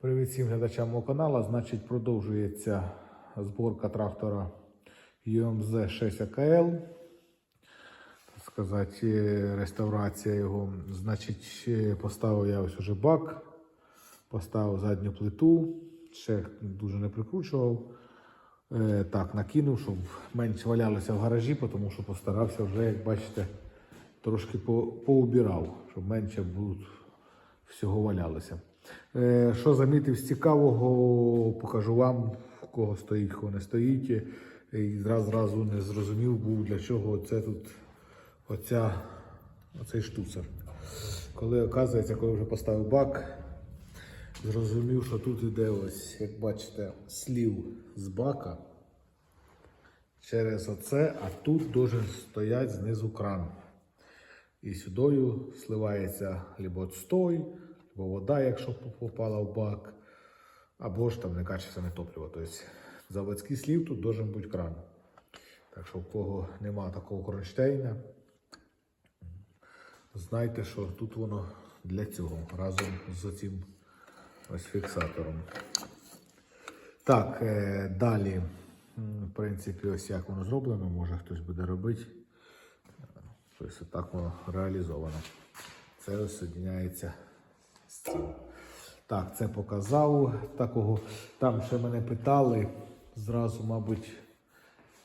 Привіт всім глядачам мого каналу. Значить, продовжується зборка трактора UMZ 6 АКЛ. Так сказати, е, реставрація його. Значить, е, поставив я ось уже бак, поставив задню плиту, ще дуже не прикручував. Е, Так, накинув, щоб менше валялося в гаражі, тому що постарався вже, як бачите, трошки поубирав, щоб менше всього валялося. Е, Що замітив з цікавого, покажу вам, в кого стоїть, кого не стоїть. І зразу, не зрозумів був, для чого це тут оця, оцей штуцер. Коли оказується, коли вже поставив бак, зрозумів, що тут іде ось, як бачите, слів з бака через оце, а тут дуже стоять знизу кран. І сюдою сливається либо отстой, або вода, якщо попала в бак, або ж там некачественне топливо. Тобто заводський слів тут должен бути кран. Так що в кого нема такого кронштейна, знайте, що тут воно для цього разом з цим ось фіксатором. Так, е, далі, в принципі, ось як воно зроблено, може хтось буде робити. Тобто так воно реалізовано. Це соєдняється. Так, це показав такого. Там ще мене питали. Зразу, мабуть,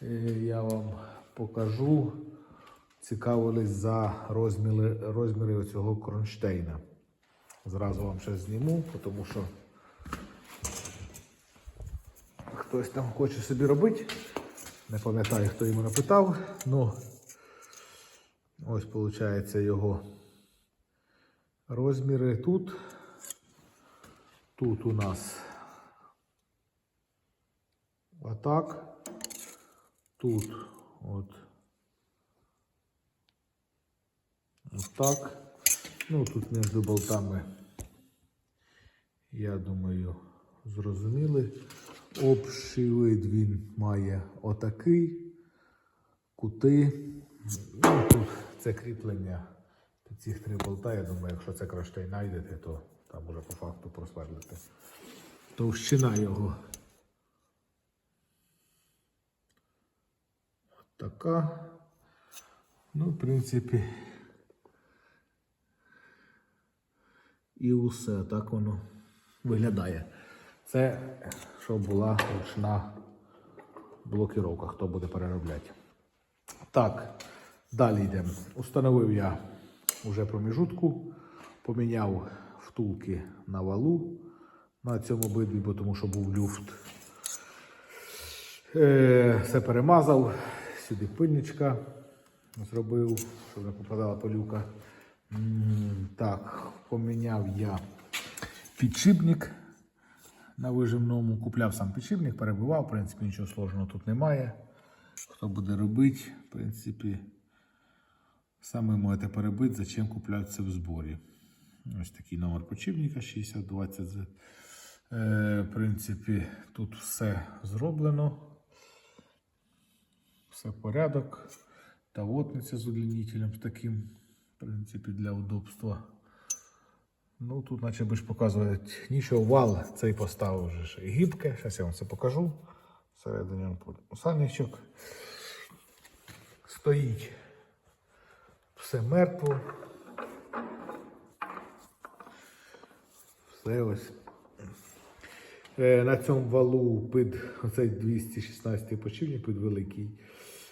е, я вам покажу. Цікавились за розміри, розміри цього кронштейна. Зразу вам ще зніму, тому що хтось там хоче собі робити. Не пам'ятаю, хто йому напитав. Ну, Ось виходить його розміри тут. Тут у нас отак. Тут от отак. Ну, тут між болтами, я думаю, зрозуміли. Общий вид він має отакий. Кути. Ну, тут це кріплення цих три болта. Я думаю, якщо це кронштейн знайдете, то там уже по факту просверлите. Товщина його така. Ну, в принципі, і усе так воно виглядає. Це щоб була ручна блокіровка, хто буде переробляти. Так, далі йдемо. Установив я вже проміжутку, поміняв втулки на валу на цьому бидві, бо тому що був люфт. Е, все перемазав, сюди пильничка зробив, щоб не попадала пилюка. М, Так, поміняв я підшипник на вижимному. Купляв сам підшипник, перебивав, в принципі, нічого сложного тут немає. Хто буде робити, в принципі, саме можете перебити, зачем купляти це в зборі. Ось такий номер подшипника 6020Z. Е, в принципі, тут все зроблено. Все порядок. Тавотниця з удлінителем таким, в принципі, для удобства. Ну, тут, наче би ж показувати нічого, вал цей поставив вже гібке. Зараз я вам це покажу. Всередині сальничок. Стоїть все мертво. Все ось. Е, На цьому валу під оцей 216 почивник під великий.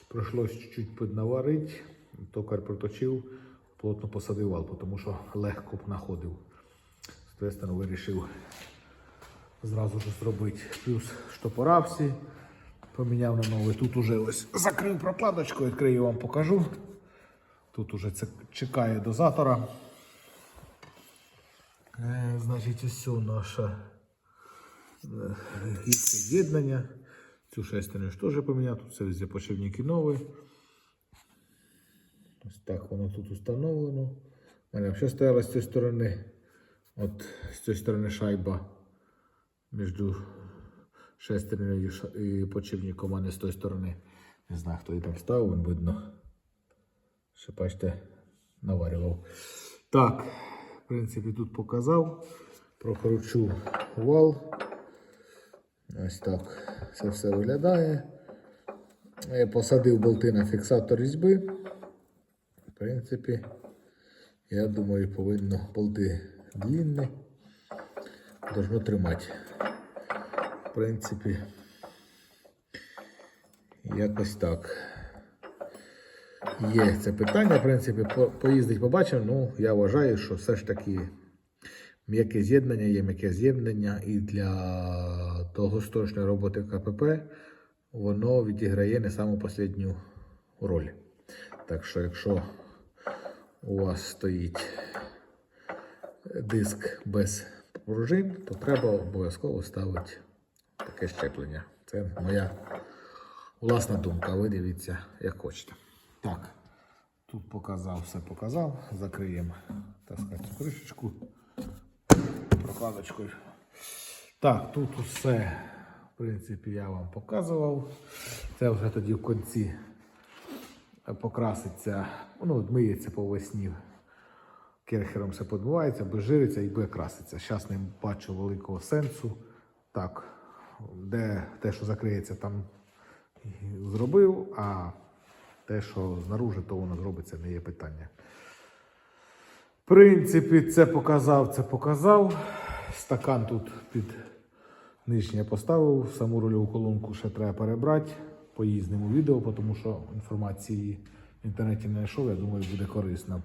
Пройшлось чуть-чуть піднаварити. Токар проточив, плотно посадив вал, тому що легко б находив. Соответственно, вирішив зразу ж зробити. Плюс штопора всі поміняв на новий. Тут уже ось закрив прокладочку, відкрию вам покажу. Тут уже це чекає дозатора. Е, значить, ось це наша е, з'єднання. Цю шестерню ж теж поміняв. Тут все везде почивники нові. Ось так воно тут установлено. Мене взагалі стояла з цієї сторони. От з цієї сторони шайба між шестернею і почивником, а не з тої сторони. Не знаю, хто її там ставив, він видно. Ще бачите, наварював. Так, в принципі, тут показав. Прокручу вал. Ось так це все виглядає. Я посадив болти на фіксатор різьби. В принципі, я думаю, повинно болти длинні. Должно тримати. В принципі, якось так. Є це питання, в принципі, поїздить, побачив. Ну, я вважаю, що все ж таки м'яке з'єднання є м'яке з'єднання, і для довгострочної роботи КПП воно відіграє не саму останню роль. Так що, якщо у вас стоїть диск без пружин, то треба обов'язково ставити таке щеплення. Це моя власна думка. Ви дивіться, як хочете. Так, тут показав, все показав. Закриємо так сказати, кришечку прокладочкою. Так, тут усе, в принципі, я вам показував. Це вже тоді в кінці покраситься, ну, миється по весні. Керхером все подбувається, безжириться і буде краситься. Зараз не бачу великого сенсу. Так, де те, що закриється, там зробив, а те, що знаружи, то воно зробиться, не є питання. В принципі, це показав, це показав. Стакан тут під нижній я поставив. Саму рольову колонку ще треба перебрати. Поїздимо відео, тому що інформації в інтернеті не знайшов, я думаю, буде корисно.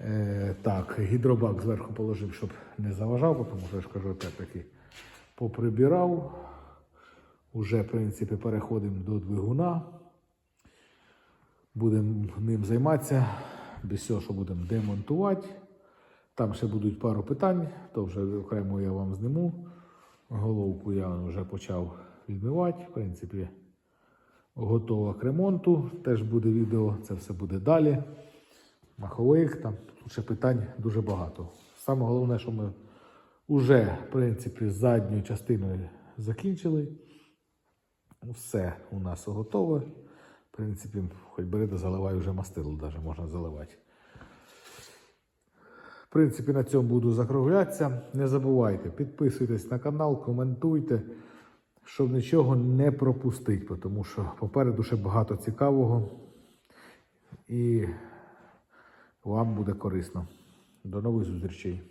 Е, так, гідробак зверху положив, щоб не заважав, тому що я ж кажу, опять-таки поприбирав. Уже, в принципі, переходимо до двигуна. Будемо ним займатися. Без цього, що будемо демонтувати. Там ще будуть пару питань, то вже окремо я вам зниму. Головку я вже почав відмивати. В принципі, готова к ремонту. Теж буде відео, це все буде далі. Маховик, там тут ще питань дуже багато. Саме головне, що ми вже, в принципі, задньою частиною закінчили. Все у нас готове. В принципі, хоч бери да заливай вже мастило, навіть можна заливати. В принципі, на цьому буду закруглятися. Не забувайте, підписуйтесь на канал, коментуйте, щоб нічого не пропустити, тому що попереду ще багато цікавого і вам буде корисно. До нових зустрічей.